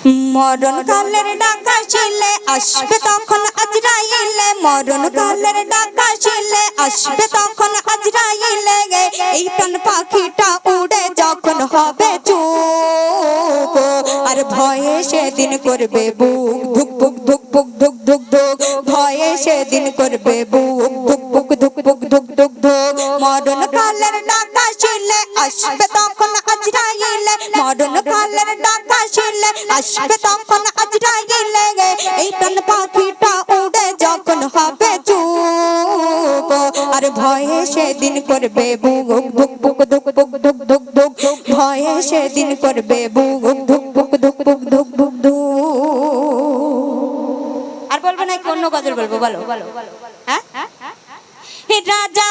মরণ কালের ডাকা ছিলে আসবে তখন আজরাইলে মরণ কালের ডাকা ছিলে আসবে তখন আজরাইলে এই তন পাখিটা উড়ে যখন হবে চুপ আর ভয়ে সেদিন করবে বুক ধুক ধুক ধুক ধুক ধুক ধুক ধুক ভয়ে সেদিন করবে বুক ধুক ধুক ধুক ধুক ধুক ধুক ধুক মরণ কালের ডাকা ছিলে আসবে তখন আজরাইলে মরণ কালের আসবে তখন আজরাই লেগে পাখিটা উড়ে যখন হবে চুপ। আর ভয়ে সেদিন করবে বুক বুক বুক ভয়ে সেদিন করবে বুক ধুক বুক ধুক বুক ধুক আর বলব না অন্য গজল বলব, বলো। হ্যাঁ? রাজা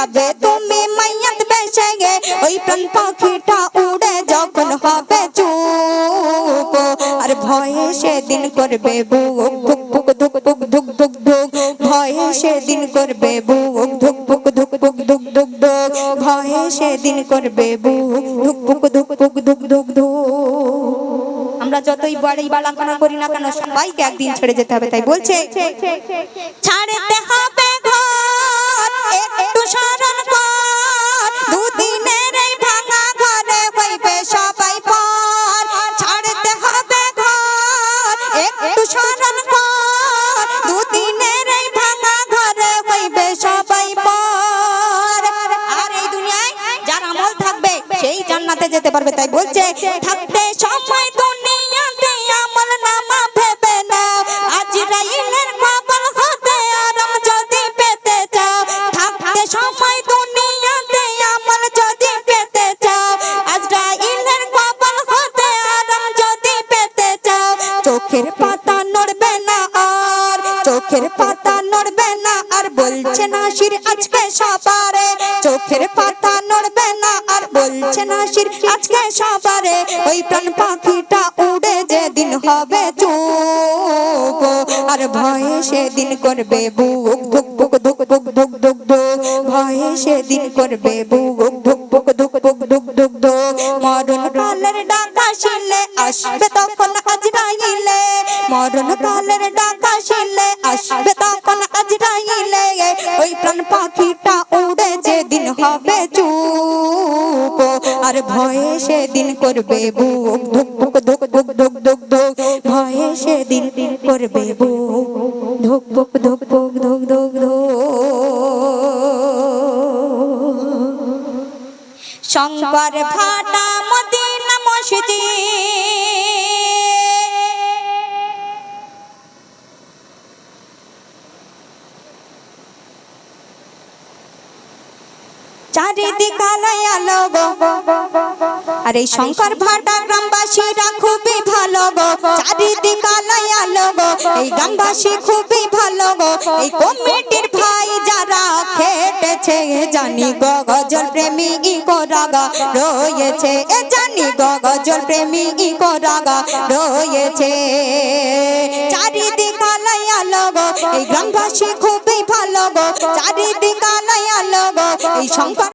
যাবে, তুমি মাইয়াত বেশে গে ওই প্রাণ পাখিটা উড়ে যখন হবে চুপ। আর ভয়ে সেদিন করবে বুক ধুক ধুক ধুক ধুক ধুক ধুক ধুক ভয়ে সেদিন করবে বুক ধুক ধুক ধুক ধুক ধুক ধুক ধুক ভয়ে সেদিন করবে বুক ধুক ধুক ধুক ধুক ধুক ধুক আমরা যতই বাড়ি বালাকানা করি না কেন, সবাইকে একদিন ছেড়ে যেতে হবে, তাই বলছে। ছাড়তে হবে। আজকে চোখের পাতা নড়বে না আর বলছে নাসির আজকে সবারে ওই প্রাণ পাখিটা উড়ে যেদিন হবে চুপ আর ভয়ে সেদিন করবে বুক, ধুক ধুক ধুক ধুক ধুক ধুক ধুক। ভয়ে সেদিন করবে বুক, ধুক ধুক ধুক ধুক ধুক ধুক ধুক। মরণ কালের ডাকা শিলে আসবে তখন আজরাইলে মরণ কালের ডাকা শিলে ওই প্রাণ পাখিটা উড়ে যেদিন হবে চুপ আর ভয়ে সেদিন করবে বুক ধুক ধুক ধুক ধুক ধুক ধুক ধুক ভয়ে সেদিন করবে বুক ধুক ধুক ধুক ধুক ধুক ধুক ধুক শঙ্কর ভাটা চারিদিক শঙ্কর ভাটা গ্রামবাসীরা খুবই ভালো গো। চারিদিক আলোয় আলো এই গ্রামবাসী খুবই ভালো গো। এই কমিটির ভাই যারা খেটেছে জানি গো গজল প্রেমী ইকো রাগা। রয়েছে, এ জানি গো প্রেমী ইকো রাগা। রয়েছে, চারিদিক আলোয় আলো এই গ্রামবাসী খুবই ভালো গো। চারিদিক আলোয় আলো গো। এই শঙ্কর